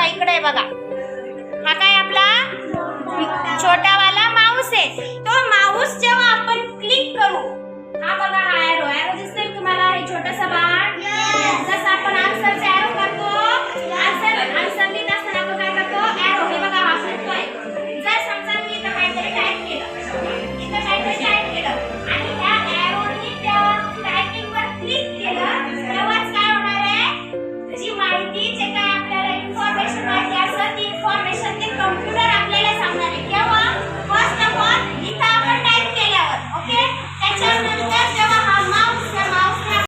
आहे बघा. हा काय आपला? छोटावाला माऊस आहे. तो माऊस जेव्हा आपण क्लिक करू